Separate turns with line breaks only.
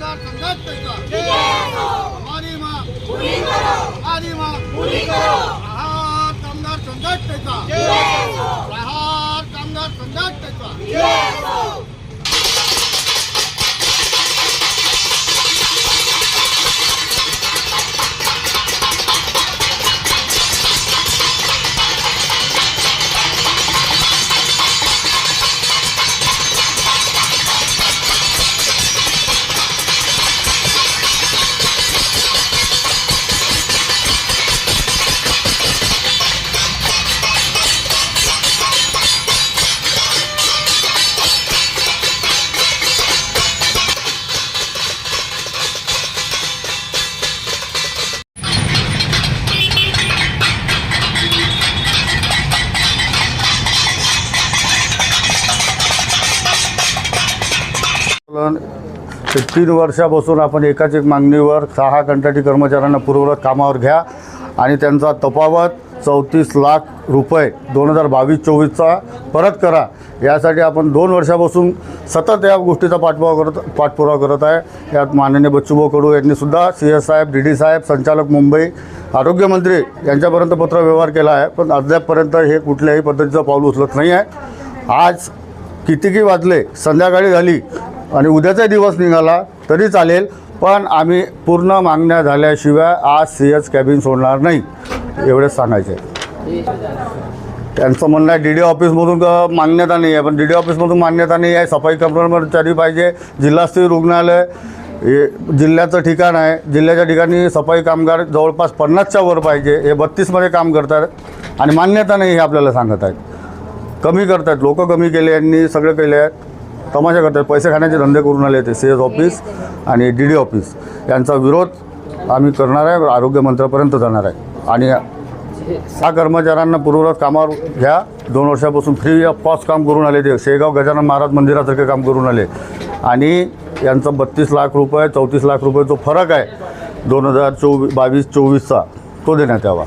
कामगार संघटनेचा हमारी माँ हमारी माँ प्रहार कामगार संघटनेचा प्रहार कामगार संघटनेचा
तीन वर्षापासून आपण एकाच एक मागणीवर सहा कंत्राटी कर्मचाऱ्यांना पूर्ववत कामावर घ्या आणि त्यांचा तफावत चौतीस लाख रुपये दोन हजार बावीस चोवीसचा परत करा. यासाठी आपण दोन वर्षापासून सतत या गोष्टीचा पाठपुरावा करत पाठपुरावा करत आहे. यात माननीय बच्चूभाऊ कडू यांनीसुद्धा सी एस साहेब डी डी साहेब संचालक मुंबई आरोग्यमंत्री यांच्यापर्यंत पत्रव्यवहार केला आहे. पण अद्यापपर्यंत हे कुठल्याही पद्धतीचं पाऊल उचलत नाही आहे आज कितीकी वाजले संध्याकाळी झाली आणि उद्याचा दिवस निघाला तरी चालेल पण आम्ही पूर्ण मागण्या झाल्याशिवाय आज सी एच कॅबिन सोडणार नाही एवढेच सांगायचे. त्यांचं म्हणणं आहे डी डी ऑफिसमधून मान्यता नाही आहे पण डी डी ऑफिसमधून मान्यता नाही आहे सफाई कर्मचारी पाहिजे जिल्हास्तरीय रुग्णालय हे जिल्ह्याचं ठिकाण आहे जिल्ह्याच्या ठिकाणी सफाई कामगार जवळपास पन्नासच्या वर पाहिजे हे बत्तीसमध्ये काम करतात आणि मान्यता नाही हे आपल्याला सांगत आहेत. कमी करतात लोक कमी केले यांनी सगळं केले आहेत. तमाशा करतात. पैसे खाण्याचे धंदे करून आले ते सी एस ऑफिस आणि डी डी ऑफिस यांचा विरोध आम्ही करणार आहे आरोग्यमंत्र्यापर्यंत जाणार आहे. आणि सहा कर्मचाऱ्यांना पूर्वरत कामावर घ्या. दोन वर्षापासून फ्री ऑफ कॉस्ट काम करून आले ते. शेगाव गजानन महाराज मंदिरासारखे काम करून आले. आणि यांचं बत्तीस लाख रुपये चौतीस लाख रुपये जो फरक आहे दोन हजार चोवीस बावीस चोवीसचा तो देण्यात यावा.